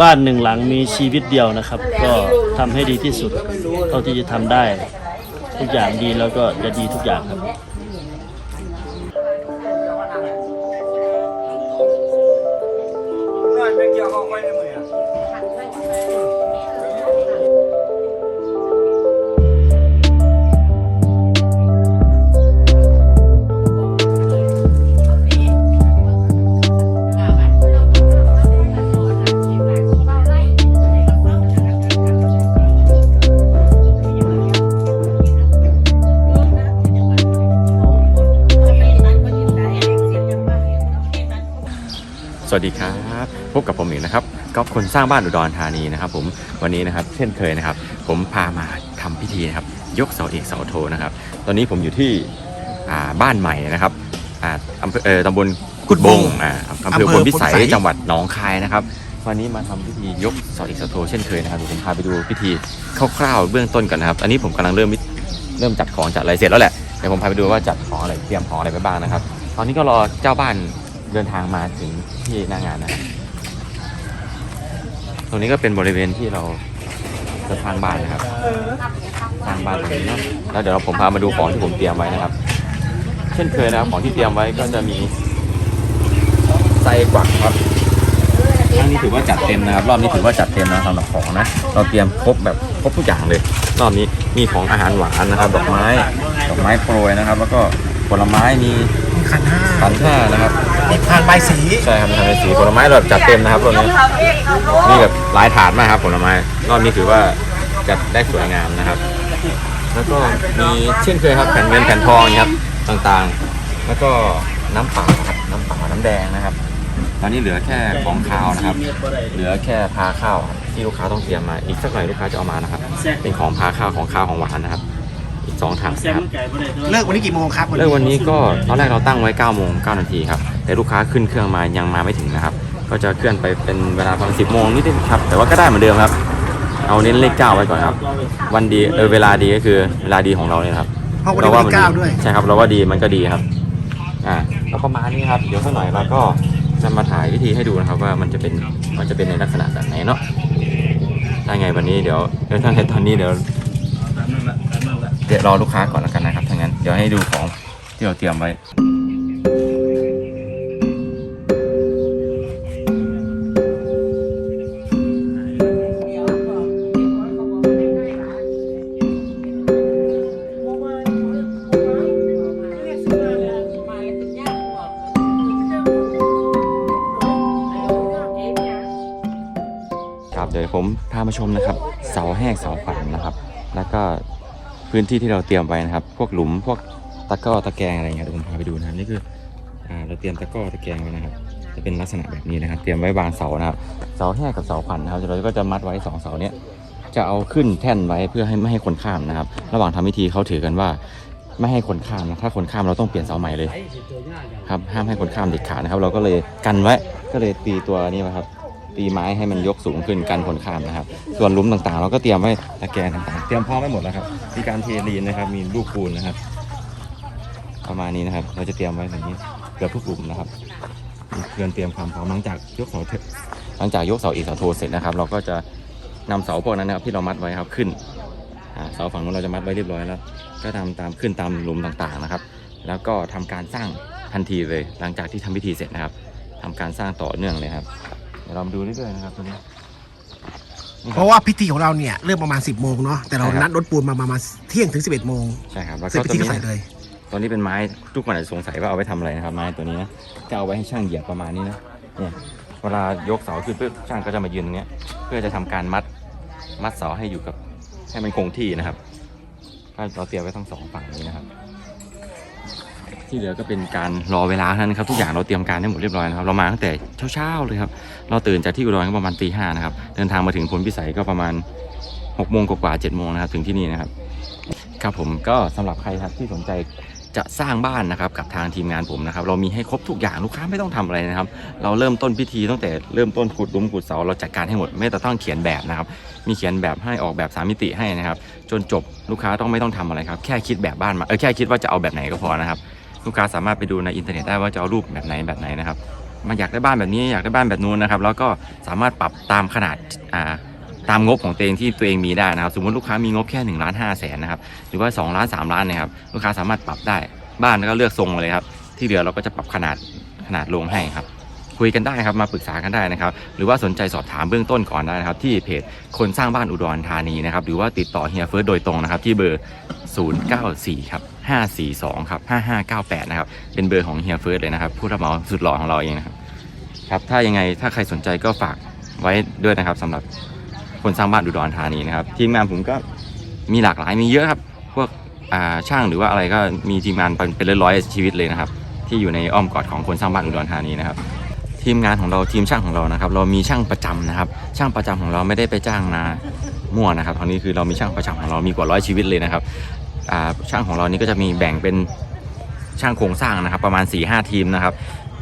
บ้านหนึ่งหลังมีชีวิตเดียวนะครับ ก็ทำให้ดีที่สุด เท่าที่จะทำได้ ทุกอย่างดีแล้วก็จะดีทุกอย่างครับ สวัสดีครับพบกับผมอีกนะครับก็คนสร้างบ้านอุดรธานีนะครับ ผมวันนี้นะครับ เช่นเคยนะครับ ผมพามาทำพิธีนะครับ ยกเสาเอกเสาโทนะครับ ตอนนี้ผมอยู่ที่อ่าบ้านใหม่นะครับอ่าอำเภอเอ่อตำบลกุดบงอ่าอำเภอพลพิสัยจังหวัดหนองคายนะครับ วันนี้มาทำพิธียกเสาเอกเสาโทเช่นเคยนะครับเดี๋ยวผมพาไปดูพิธีคร่าวๆเบื้องต้นกันนะครับ อันนี้ผมกำลังเริ่มเริ่มจัดของจัดอะไรเสร็จแล้วแหละเดี๋ยวผมพาไปดูว่าจัดของอะไรเตรียมของอะไรไปบ้างนะครับ ตอนนี้ก็รอเจ้าบ้าน เดินทางมาถึงที่หน้างานนะครับตรงนี้ก็เป็นบริเวณที่เราจะสร้างบ้านนะครับ สร้างบ้านตรงนี้เนอะแล้วเดี๋ยวผมพามาดูของที่ผมเตรียมไว้นะครับ เช่นเคยนะครับของที่เตรียมไว้ก็จะมีไส้กวักครับครั้งนี้ถือว่าจัดเต็มนะครับ รอบนี้ถือว่าจัดเต็มนะสำหรับของนะ เราเตรียมครบแบบครบทุกอย่างเลย รอบนี้มีของอาหารหวานนะครับ ดอกไม้ ดอกไม้โปรยนะครับ แล้วก็ผลไม้มี ขันห้าขันห้านะครับมีพานใบายสีใช่ครับมีทำเป็นสีผลไม้แบบจัดเต็มนะครับรอบนี้มีแบบหลายถาดมากครับผลไม้รอบนี้ถือว่าจัดได้สวยงามนะครับ แล้วก็มีเช่นเคยครับแผ่นเงินแผ่นทองอย่างเงี้ยครับต่างๆ แล้วก็น้ำเปล่าครับน้ำเปล่าน้ำแดงนะครับ ตอนนี้เหลือแค่ของคาวนะครับ เหลือแค่พาข้าวครับที่ลูกค้าต้องเตรียมมาอีกสักหน่อยลูกค้าจะเอามานะครับ เป็นของพาข้าวของข้าวของหวานนะครับอีก สองถังนะครับ เลิกวันนี้กี่โมงครับเลิกวันนี้ก็ตอนแรกเราตั้งไว้9โมง9นาทีครับ แต่ลูกค้าขึ้นเครื่องมายังมาไม่ถึงนะครับ ก็จะเคลื่อนไปเป็นเวลาประมาณ10โมงนิดๆครับ แต่ว่าก็ได้เหมือนเดิมครับ เอาเน้นเลข9ไว้ก่อนครับ วันดีเออเวลาดีก็คือเวลาดีของเราเนี่ยครับเพราะวันนี้วันที่เก้าด้วยใช่ครับ เราว่าดีมันก็ดีครับ อ่าแล้วประมาณนี้ครับ เดี๋ยวสักหน่อยเราก็จะมาถ่ายวิธีให้ดูนะครับว่ามันจะเป็นมันจะเป็นในลักษณะแบบไหนเนาะได้ไงวันนี้เดี๋ยวเดี๋ยวถ้าในตอนนี้เดี๋ยว เดี๋ยวรอลูกค้าก่อนแล้วกันนะครับถ้างั้นเดี๋ยวให้ดูของที่เราเตรียมไว้ครับเดี๋ยวผมพามาชมนะครับ เสาแหกเสาขวัญนะครับ แล้วก็ พื้นที่ที่เราเตรียมไว้นะครับ พวกหลุมพวกตะกร้อตะแกรงอะไรเงี้ยเดี๋ยวผมพาไปดูนะครับนี่คืออ่าเราเตรียมตะกร้อตะแกรงไว้นะครับ จะเป็นลักษณะแบบนี้นะครับ เตรียมไว้วางเสานะครับเสาแหกกับเสาขวัญนะครับเราก็จะมัดไว้สองเสาเนี้ยจะเอาขึ้นแท่นไว้เพื่อให้ไม่ให้คนข้ามนะครับ ระหว่างทำพิธีเขาถือกันว่าไม่ให้คนข้ามนะถ้าคนข้ามเราต้องเปลี่ยนเสาใหม่เลยครับห้ามให้คนข้ามเด็ดขาดนะครับ เราก็เลยกันไว้ก็เลยตีตัวนี้ไว้ครับ ตีไม้ให้มันยกสูงขึ้นกันคนข้ามนะครับ ส่วนหลุมต่างๆ เราก็เตรียมไว้ตะแกรงต่างๆ เตรียมพร้อมไว้หมดแล้วครับ มีการเทลีนนะครับ มีลูกปูนนะครับ ประมาณนี้นะครับ เราจะเตรียมไว้แบบนี้เกือบทุกหลุมนะครับเพื่อนเตรียมความพร้อมหลังจากยกเสาหลังจากยกเสาเอกเสาโทเสร็จนะครับ เราก็จะนำเสาพวกนั้นนะครับที่เรามัดไว้ครับขึ้นเสาฝั่งนู้นเราจะมัดไว้เรียบร้อยแล้ว ก็ทำตามขึ้นตามหลุมต่างๆนะครับ แล้วก็ทำการสร้างทันทีเลย หลังจากที่ทำพิธีเสร็จนะครับทำการสร้างต่อเนื่องเลยครับ ดี๋ยวเรามาดูเรื่อยๆนะครับตัวนี้เพราะว่าพิธีของเราเนี่ยเริ่มประมาณ 10บโมงเนาะแต่เราใช่ครับ นัดรถปูนมาประมาณเที่ยงถึง 11บเโมงใช่ครับแล้วเสร็จก็พิตัวธีก็นี้ใส่เลย ตัวนี้เป็นไม้ทุกคนอาจจะสงสัยว่าเอาไว้ทำอะไรนะครับไม้ตัวนี้นะจะเอาไว้ให้ช่างเหยียบประมาณนี้นะเนี่ยเวลายกเสาขึ้นปุ๊บช่างก็จะมายืนตรงเนี้ยเพื่อจะทำการมัดมัดเสาให้อยู่กับให้มันคงที่นะครับก็เราเตรียมไว้ทั้งสองฝั่งนี้นะครับ ที่เหลือก็เป็นการรอเวลาเท่านั้นครับทุกอย่างเราเตรียมการได้หมดเรียบร้อยนะครับเรามาตั้งแต่เช้าๆเลยครับเราตื่นจากที่อุดรก็ประมาณตีห้านะครับเดินทางมาถึงพลพิสัยก็ประมาณหกโมงกว่าเจ็ดโมงนะครับถึงที่นี่นะครับครับผมก็สำหรับใครครับที่สนใจจะสร้างบ้านนะครับกับทางทีมงานผมนะครับเรามีให้ครบทุกอย่างลูกค้าไม่ต้องทำอะไรนะครับ เราเริ่มต้นพิธีตั้งแต่เริ่มต้นขุดลุมขุดเสาเราจัดการให้หมดไม่ต้องเขียนแบบนะครับมีเขียนแบบให้ออกแบบสามมิติให้นะครับ จนจบลูกค้าต้องไม่ต้องทำอะไรครับแค่คิดแบบบ้านมาเออแค่คิดว่าจะเอาแบบไหนก็พอนะครับ ลูกค้าสามารถไปดูในอินเทอร์เน็ตได้ว่าจะเอารูปแบบไหนแบบไหนนะครับมาอยากได้บ้านแบบนี้อยากได้บ้านแบบนู้นนะครับ แล้วก็สามารถปรับตามขนาดอ่าตามงบของตัวเองที่ตัวเองมีได้นะครับ สมมติลูกค้ามีงบแค่1ล้าน5แสนนะครับหรือว่า2ล้าน3ล้านนะครับลูกค้าสามารถปรับได้บ้านก็เลือกทรงเลยครับ ที่เหลือเราก็จะปรับขนาดขนาดลงให้ครับ คุยกันได้ครับมาปรึกษากันได้นะครับ หรือว่าสนใจสอบถามเบื้องต้นก่อนได้นะครับ ที่เพจคนสร้างบ้านอุดรธานีนะครับหรือว่าติดต่อเฮียเฟิร์สโดยตรงนะครับที่เบอร์ 094 ครับ 542ครับ5598นะครับเป็นเบอร์ของเฮียเฟิร์สเลยนะครับผู้รับเหมาสุดหล่อของเราเองนะครับครับถ้ายังไงถ้าใครสนใจก็ฝากไว้ด้วยนะครับสำหรับคนสร้างบ้านอุดรธานีนะครับทีมงานผมก็มีหลากหลายมีเยอะครับ พวกอาช่างหรือว่าอะไรก็มีทีมงานเป็นร้อยๆชีวิตเลยนะครับ ที่อยู่ในอ้อมกอดของคนสร้างบ้านอุดรธานีนะครับ ทีมงานของเราทีมช่างของเรานะครับ เรามีช่างประจำนะครับ ช่างประจำของเราไม่ได้ไปจ้างมามั่วนะครับตอนนี้คือเรามีช่างประจำของเรามีกว่าร้อยชีวิตเลยนะครับ ช่างของเรานี่ก็จะมีแบ่งเป็นช่างโครงสร้างนะครับ ประมาณ4ี่ห้าทีมนะครับ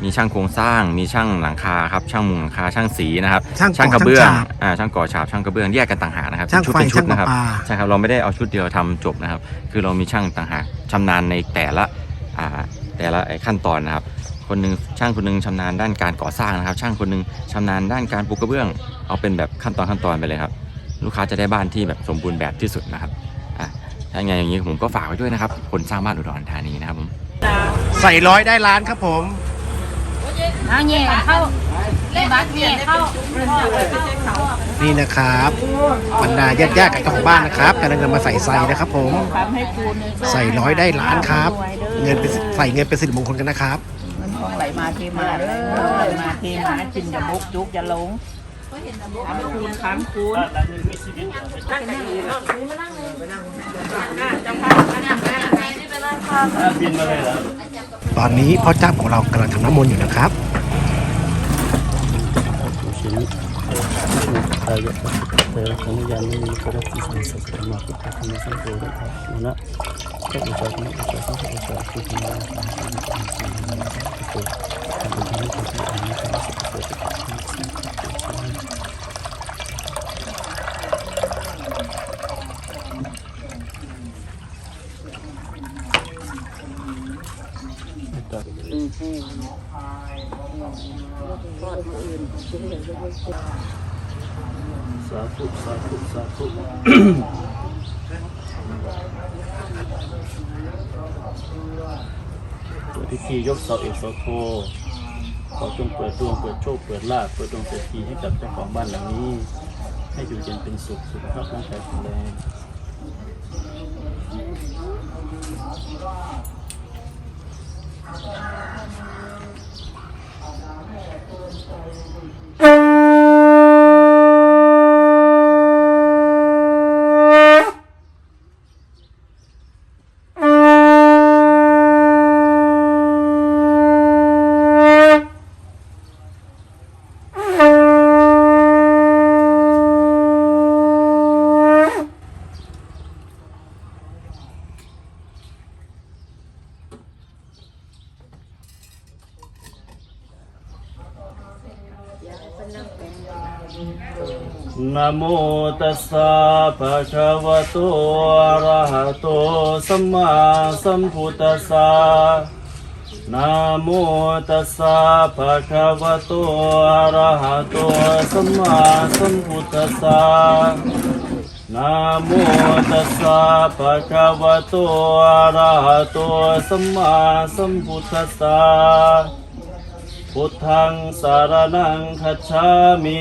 มีช่างโครงสร้างมีช่างหลังคาครับช่างมุงหลังคาช่างสีนะครับช่างก่อกระเบื้องช่างฉาบอ่าช่างก่อฉาบช่างกระเบื้องแยกกันต่างหากนะครับช่างเป็นชุดไฟเป็นชุช่าดงประนะครับปาใช่ครับเราไม่ได้เอาชุดเดียวทำจบนะครับ คือเรามีช่างต่างหากชำนาญในแต่ละอ่าแต่ละไอ้ขั้นตอนนะครับ คนหนึ่งช่างคนหนึ่งชำนาญด้านการก่อสร้างนะครับ ช่างคนหนึ่งชำนาญด้านการปูกระเบื้อง เอาเป็นแบบขั้นตอนขั้นตอนไปเลยครับ ลูกค้าจะได้บ้านที่แบบสมบูรณ์แบบที่สุดนะครับอะ ถ้าอย่างไงอย่างนี้ผมก็ฝากไว้ด้วยนะครับ คนสร้างบ้านอุดรธานีนะครับผมใส่ร้อยได้ล้านครับผมเอาแย่เข้าเล่นบัสแย่เข้านี่นะครับบรรดาญาติญาติๆกับเจ้าของบ้านนะครับกำลังจะมาใส่ไซนะครับ ผมทำให้คูณใส่ร้อยได้ล้านครับ เงินเป็นใส่เงินเป็นสิริมงคลกันนะครับเงินทองไหลมาเทมาเด้อไหลมาเทมาจินอย่าบุกจุกอย่าหลงคำคูณคำคูณบินมาเลยเหรอ ตอนนี้พ่อจ้ำของเรากำลังทำน้ำมนต์อยู่นะครับชิ้นตายะเตอของยานนี้ก็ได้ที่สังสัตมาพุทธธรรมสังโฆนะครับนะก็อุจจาระอุจจาระอุจจาระที่ทำงานทำสิ่งที่ทำสิ่งที่ทำสิ่งที่ทำทำสิ่งที่ทำสิ่งที่ทำสิ่งที่ทำสิ่งที่ทำสิ่ง สาธุสาธุสาธุเปิดพิธียกเสาเอกเสาโทขอจงเปิดดวงเปิดโชคเปิดลาภเปิดดวงเปิดทีให้กับเจ้าของบ้านหลังนี้ ให้อยู่เย็นเป็นสุขสุขภาพร่างกายแข็งแรง โมตัสสะภะคะวะโตอะระหะโตสัมมาสัมพุทธัสสะนะโมตัสสะภะคะวะโตอะระหะโตสัมมาสัมพุทธัสสะนะโมตัสสะภะคะวะโตอะระหะโตสัมมาสัมพุทธัสสะพุทธังสารนังคัจฉามิ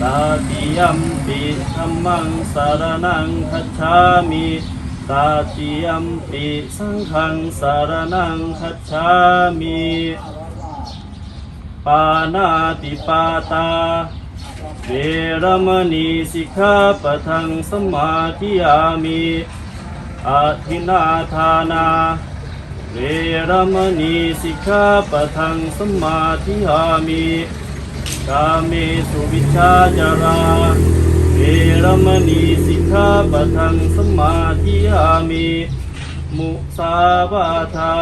ตาติยัมปิธัมมังสารนังคัจฉามิตาติยัมปิสังฆังสารนังคัจฉามิปานาติปาตาเวรมณีสิกขาปทังสมาธิยามิอาทินาทานาเวรมณีสิกขาปทังสมาธิยามิ กาเมสุวิชาจาราเวรมณีสิกขาปทังสมาธิยามิมุสาวาทา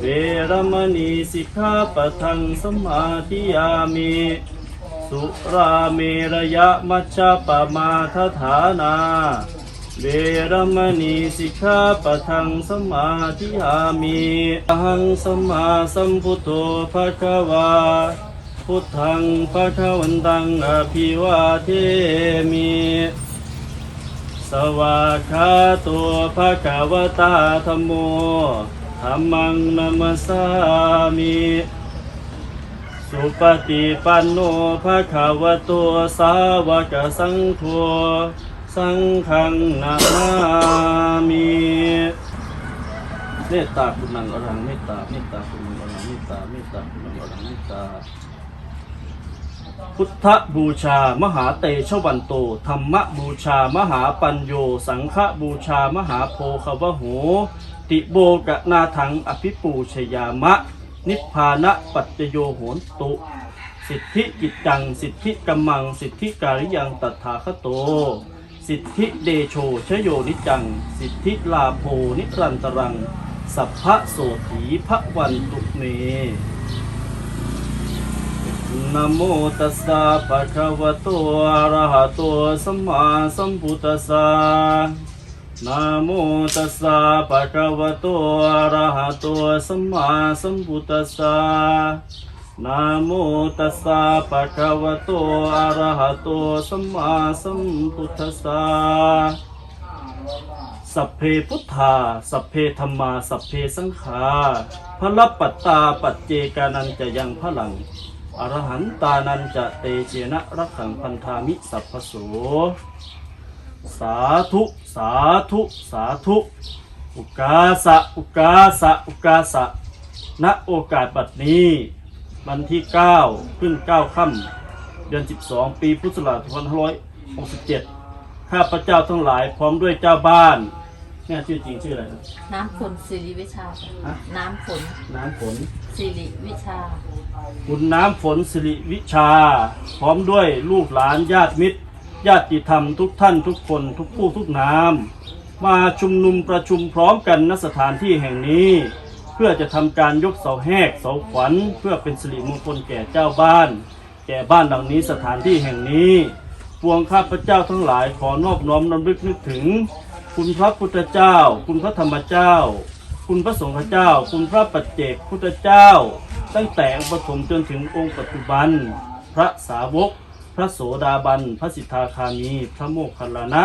เวรมณีสิกขาปทังสมาธิยามิสุราเมรยะมัชฌะปมาทฐานา เวรมณีสิกขาปทังสมาธิยามิอหังสมมาสัมพุทโธภะคะวา พุทธังภะคะวันตังอภิวาเทมิ สวากขาตัวภะคะวตาธรมโมธัมมังนัมสามิ สุปฏิปันโนภะคะวะโตสาวกสังโฆสังฆังนามามิเมตตาคุณนังอรังเมตตาเมตตาคุณนังอรังเมตตาเมตตาคุณนังอรังเมตตา พุทธบูชา มหาเตชะวันโต ธรรมบูชา มหาปัญโย สังฆบูชา มหาโพคาวโห ติโบกะนาถังอภิปูชยามะ นิพพานะปัจจโยโหนตุ สิทธิกิจจัง สิทธิกัมมัง สิทธิการิยังตถาคโต สิทธิเดโชชโยนิจัง สิทธิลาโภนิรันตรัง สัพพะโสถีพระวันตุเม นะโมตัสสะภะคะวะโตอะระหะโตสัมมาสัมพุทธัสสะนะโมตัสสะภะคะวะโตอะระหะโตสัมมาสัมพุทธัสสะนะโมตัสสะภะคะวะโตอะระหะโตสัมมาสัมพุทธัสสะสัพเพพุทธา สัพเพธรรมา สัพเพสังฆาพระปัตตาปัจเจกานันจะยังพลัง อรหันตานันจะเตเจนะรักขังพันธามิสัพพโสสาธุสาธุสาธุ อุกาสะอุกาสะอุกาสะณโอกาสบัดนี้วันที่ 9 ขึ้น 9 ค่ำเดือน 12 ปีพุทธศักราช2567 ข้าพเจ้าทั้งหลายพร้อมด้วยเจ้าบ้าน แม่ชื่อจริงชื่ออะไรนะน้ำฝนสิริวิชาฮะ น้ำฝนน้ำฝน สิริวิชา คุณน้ำฝนสิริวิชา พร้อมด้วยลูกหลานญาติมิตร ญาติธรรมทุกท่านทุกคนทุกผู้ทุกนาม มาชุมนุมประชุมพร้อมกันณสถานที่แห่งนี้ เพื่อจะทำการยกเสาแหกเสาขวัญ เพื่อเป็นสิริมงคลแก่เจ้าบ้าน แก่บ้านหลังนี้สถานที่แห่งนี้ ปวงข้าพเจ้าทั้งหลายขอนอบน้อมนำลึกนึกถึง คุณพระพุทธเจ้า คุณพระธรรมเจ้า คุณพระสงฆ์เจ้า คุณพระปัจเจกพุทธเจ้า ตั้งแต่องค์ปฐมจนถึงองค์ปัจจุบัน พระสาวก พระโสดาบัน พระสิทธาคามี พระโมคคัลลานะ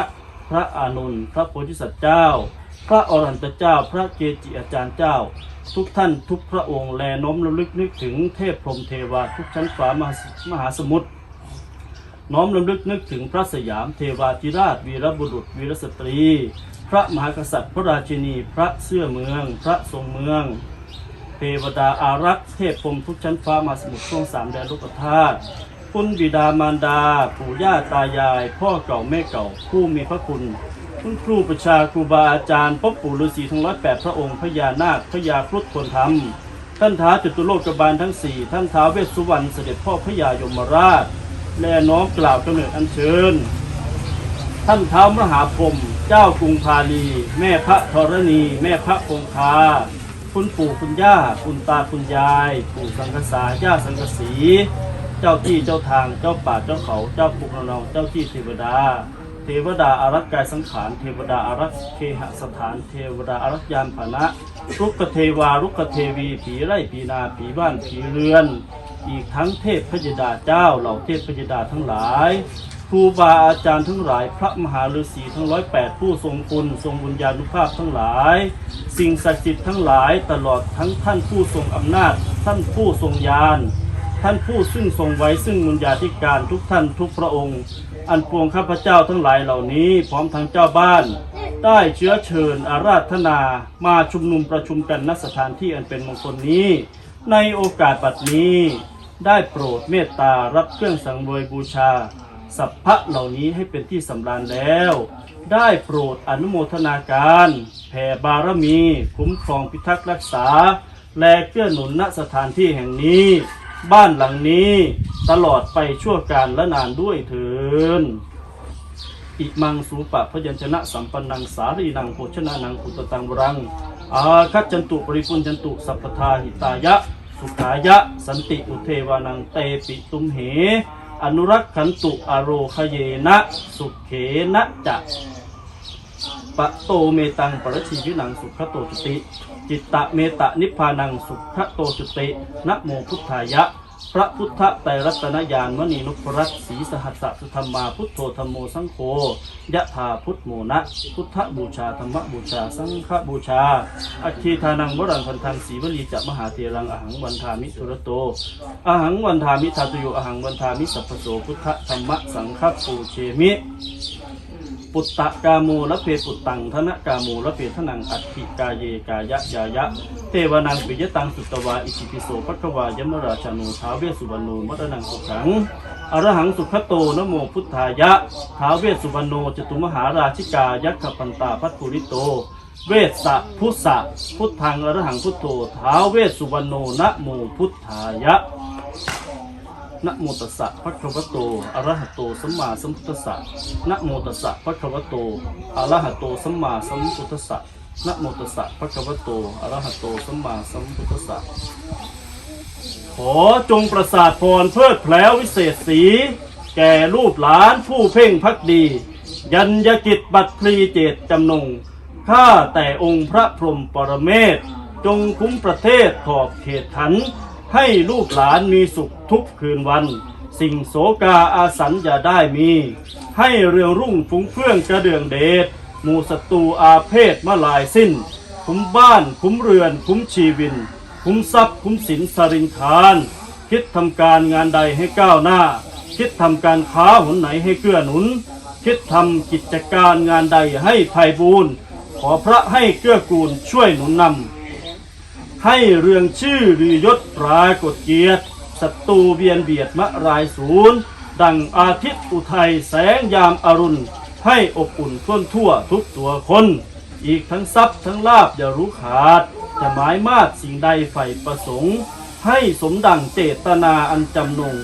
พระอานนท์พระโพธิสัตว์เจ้า พระอรหันตเจ้า พระเกจิอาจารย์เจ้า ทุกท่านทุกพระองค์แลน้อมระลึกนึกถึงเทพพรหมเทวาทุกชั้นฟ้ามหามหาสมุทร น้อมรำลึกนึกถึงพระสยามเทวาธิราช วีรบุรุษ วีรสตรี พระมหากษัตริย์พระราชินี พระเสื้อเมือง พระทรงเมือง เทวดาอารักษ์เทพพรมทุกชั้นฟ้ามาสมุทรช่วงสามแดนโลกธาตุคุณบิดามารดา ปู่ย่าตายาย พ่อเก่าแม่เก่าผู้มีพระคุณคุณครูประชาครูบาอาจารย์พ่อปู่ฤาษีทั้งร้อยแปดพระองค์พญานาคพญาครุฑคนธรรมท่านท้าจตุโลกบาลทั้งสี่ท่านท้าเวสสุวรรณเสด็จพ่อพญายมราช แลน้อมกล่าวกำเนิดอัญเชิญ ท่านเท้ามหาพรมเจ้ากรุงพาลี แม่พระธรณี แม่พระคงคา คุณปู่คุณย่า คุณตาคุณยาย ปู่สังกษาย่าสังกสีเจ้าที่เจ้าทางเจ้าป่าเจ้าเขา เจ้าภูกระนองเจ้าที่เทวดา เทวดาอารักษ์กายสังขาร เทวดาอารักษ์เคหสถาน เทวดาอารักษ์ยานพานะรุกเทวารุกเทวี ผีไร่ผีนา ผีบ้าน ผีเรือน อีกทั้งเทพพยดาเจ้าเหล่าเทพพยดาทั้งหลาย ครูบาอาจารย์ทั้งหลาย พระมหาฤาษีทั้งร้อยแปดผู้ทรงคุณทรงบุญญาณุภาพทั้งหลาย สิ่งศักดิ์สิทธิ์ทั้งหลายตลอดทั้งท่านผู้ทรงอำนาจ ท่านผู้ทรงญาณท่านผู้ซึ่งทรงไว้ซึ่งบุญญาธิการทุกท่านทุกพระองค์ อันปวงข้าพเจ้าทั้งหลายเหล่านี้ พร้อมทั้งเจ้าบ้านได้เชื้อเชิญอาราธนามาชุมนุมประชุมกันณสถานที่อันเป็นมงคลนี้ ในโอกาสบัดนี้ ได้โปรดเมตตารับเครื่องสังเวยบูชา สัพพะเหล่านี้ให้เป็นที่สำราญแล้ว ได้โปรดอนุโมทนาการแผ่บารมี คุ้มครองพิทักษ์รักษา และเกื้อหนุนณสถานที่แห่งนี้ บ้านหลังนี้ตลอดไปชั่วการและนานด้วยเถินอิมังสูปะพยัญชนะสัมปันนังสารีนังโภชนะนังอุตตังวรังอาคัจจันตุปริปุญจันตุสัพพทาหิตายะ สุขายะ สันติอุเทวานังเตปิตุมเห อนุรักขันตุอโรคเยนะ สุขเขนะจะปะโตเมตังปรชีวินังสุขโตจุติ จิตตะเมตะนิพพานังสุขโตจุตินะโมพุทธายะ พระพุทธไตรรัตนญาณมณีนุปรัตสีสหัสสะสุธรรมาพุทโธธรรมโมสังโฆยะธาพุทโมนะพุทธบูชาธรรมบูชา สังฆบูชา อัคคีทานังวรังพันธังสีวลีจะมหาเทรังอหังวันทามิสุรโตอหังวันทามิทาตุโยอหังวันทามิสัพพโสพุทธธรรมสังฆปูเชมิ ปุตตะกาโมละเพปุตตังธนะกาโมละเพทนังอัตถิกาเยกายะยายะ เทวานังปิยตังสุตวาอิติปิโสภควายมราชานุท้าวเวสุวรรณโนมรณังสุขังอรหังสุขโตนโมพุทธายะท้าวเวสุวรรณโนจตุมหาราชิกายักขปันตาพัทธุริโต เวสสะพุทธะพุทธังอรหังพุทโธท้าวเวสสุวรรณโนนะโมพุทธายะ นะโมตัสสะภะคะวะโตอะระหะโตสัมมาสัมพุทธัสสะนะโมตัสสะภะคะวะโตอะระหะโตสัมมาสัมพุทธัสสะนะโมตัสสะภะคะวะโตอะระหะโตสัมมาสัมพุทธัสสะขอจงประสาทพรเพิดแผลววิเศษสี แก่ลูกหลานผู้เพ่งพักดี ยัญญกิจบัตรพลีเจตจำนงข้าแต่องค์พระพรหมปรเมศจงคุ้มประเทศขอบเขตขัน ให้ลูกหลานมีสุขทุกคืนวัน สิ่งโสกาอาสันอย่าได้มี ให้เรืองรุ่งฟุ้งเฟื่องกระเดืองเดชหมู่ศัตรูอาเพศมาลายสิ้น คุ้มบ้านคุ้มเรือน คุ้มชีวิน คุ้มทรัพย์คุ้มสินสริงคารคิดทำการงานใดให้ก้าวหน้า คิดทำการค้าหนไหนให้เกื้อหนุน คิดทำกิจการงานใดให้ไพบูรณ์ขอพระให้เกื้อกูลช่วยหนุนนำ ให้เรื่องชื่อหรือยศปรากฏเกียรติศัตรูเบียนเบียดมะรายศูนย์ดังอาทิตย์อุทัยแสงยามอรุณ ให้อบอุ่นทั่วทั่วทุกตัวคน อีกทั้งทรัพย์ทั้งลาบอย่ารู้ขาด จะหมายมาดสิ่งใดใฝ่ประสงค์ ให้สมดังเจตนาอันจำนง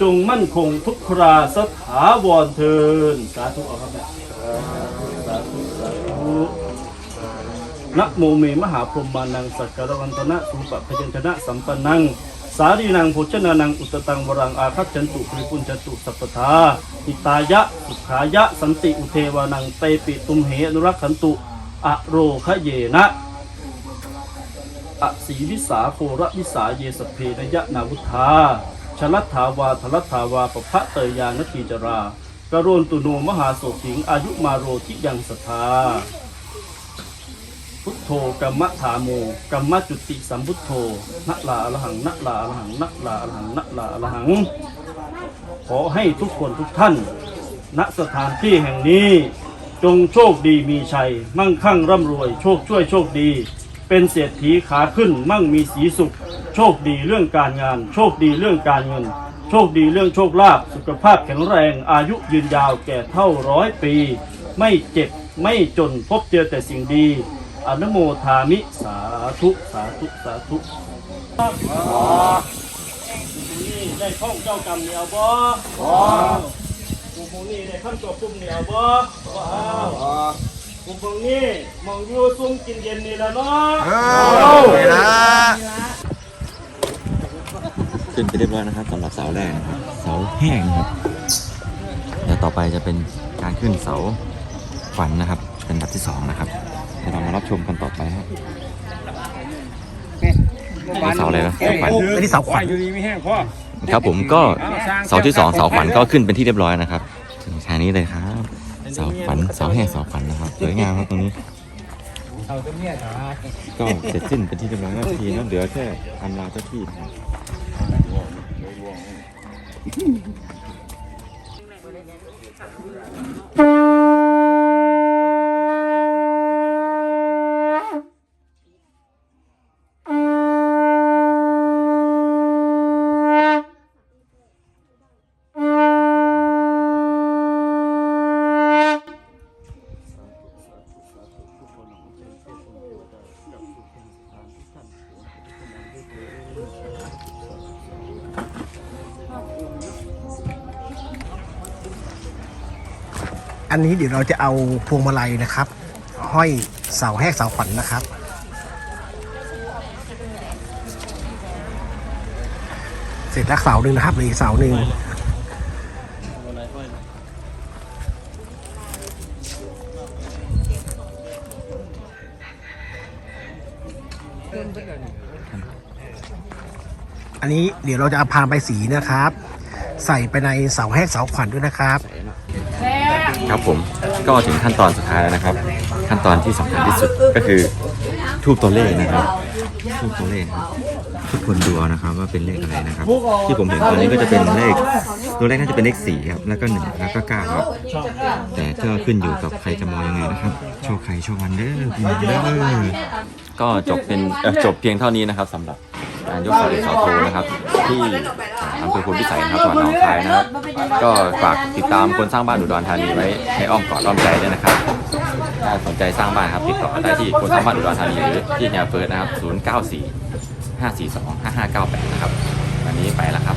จงมั่นคงทุกคราสถาวรเทินสาธุเอาครับแม่สาธุสาธุ นะโมเมมหาพรหมานังสักการวันตนะสุปะพยัญชนะสัมปันนัง สารีนังโภชนานังอุตตังวรังอาคัจจันตุปริปุญจัตุสัพพทาอิตายะสุขายะสันติอุเทวานังเตปิตุมเหอนุรักขันตุอโรคะเยนะอสีวิสาโคระวิสาเยสเพนยะนาวุธาชลัทธาวาทลัทธาวาปภะเตยานทีจรากโรนตุโนมหาโสถิงอายุมาโรทิยังสทธา พุทโธกัมมะถาโมกัมมะจุติสัมพุทโธนะลาอรหังนะลาอรหังนะลาอรหังนะลาอรหัง ขอให้ทุกคนทุกท่าน ณสถานที่แห่งนี้ จงโชคดีมีชัย มั่งคั่งร่ำรวย โชคช่วยโชคดี เป็นเศรษฐีขาขึ้น มั่งมีสีสุข โชคดีเรื่องการงาน โชคดีเรื่องการเงิน โชคดีเรื่องโชคลาภสุขภาพแข็งแรง อายุยืนยาวแก่เท่าร้อยปี ไม่เจ็บไม่จนพบเจอแต่สิ่งดี อนุโมทามิสาธุ สาธุ สาธุนี่ได้ท่องเจ้ากรรมเหนียวบ่บ่กูพงนี่ได้ขั้นตัวปุ่มเหนียวบ่บ่เอกูพงนี่มองอยู่ซุ่มกินเย็นนี่แหละเนาะเวลาขึ้นไปเรียบร้อยนะครับสำหรับเสาแรกนะครับเสาแห้งครับเดี๋ยวต่อไปจะเป็นการขึ้นเสาฝันนะครับ เป็นแบบที่สองนะครับ เดี๋ยวเรามารับชมกันต่อไปครับนี่เสาอะไรนะเสาฝันอันนี้เสาขวัญอยู่ดีไม่แห้งพ่อครับผมก็เสาที่สองเสาฝันก็ขึ้นเป็นที่เรียบร้อยนะครับถึงทางนี้เลยครับเสาฝันเสาแห้งเสาฝันนะครับสวยงามครับตรงนี้เอาตรงเนี้ยเหรอก็เสร็จสิ้นเป็นที่เรียบร้อยแล้วทีนั้นเหลือแค่อำลาเจ้าที่นะครับส อันนี้เดี๋ยวเราจะเอาพวงมาลัยนะครับ ห้อยเสาแหกเสาขวัญนะครับ เสร็จแล้วเสาหนึ่งนะครับอีกเสาหนึ่งอันนี้เดี๋ยวเราจะเอาพานใบสีนะครับ ใส่ไปในเสาแหกเสาขวัญด้วยนะครับ ครับผมก็ถึงขั้นตอนสุดท้ายแล้วนะครับ ขั้นตอนที่สำคัญที่สุดก็คือทูบตัวเลขนะครับทูบตัวเลขครับทุกคนดูเอานะครับว่าเป็นเลขอะไรนะครับ ที่ผมเห็นตอนนี้ก็จะเป็นเลขตัวเลขน่าจะเป็นเลขสี่ครับแล้วก็หนึ่งแล้วก็เก้าครับแต่ก็ขึ้นอยู่กับใครจะมองยังไงนะครับโชคใครโชคมันเด้อพี่น้องเด้อก็จบเป็นเอ่อจบเพียงเท่านี้นะครับสำหรับการยกสาเอกเสาโทนะครับ ที่ อำเภอพุนพิสัยนะครับจังหวัดหนองคายนะครับ ก็ฝากติดตามคนสร้างบ้านอุดรธานีไว้ให้อ้อมกอดอ้อมใจด้วยนะครับถ้าสนใจสร้างบ้านครับติดต่อได้ที่คนสร้างบ้านอุดรธานีหรือที่แนวเฟิร์สนะครับ 094 542 5598 นะครับวันนี้ไปแล้วครับ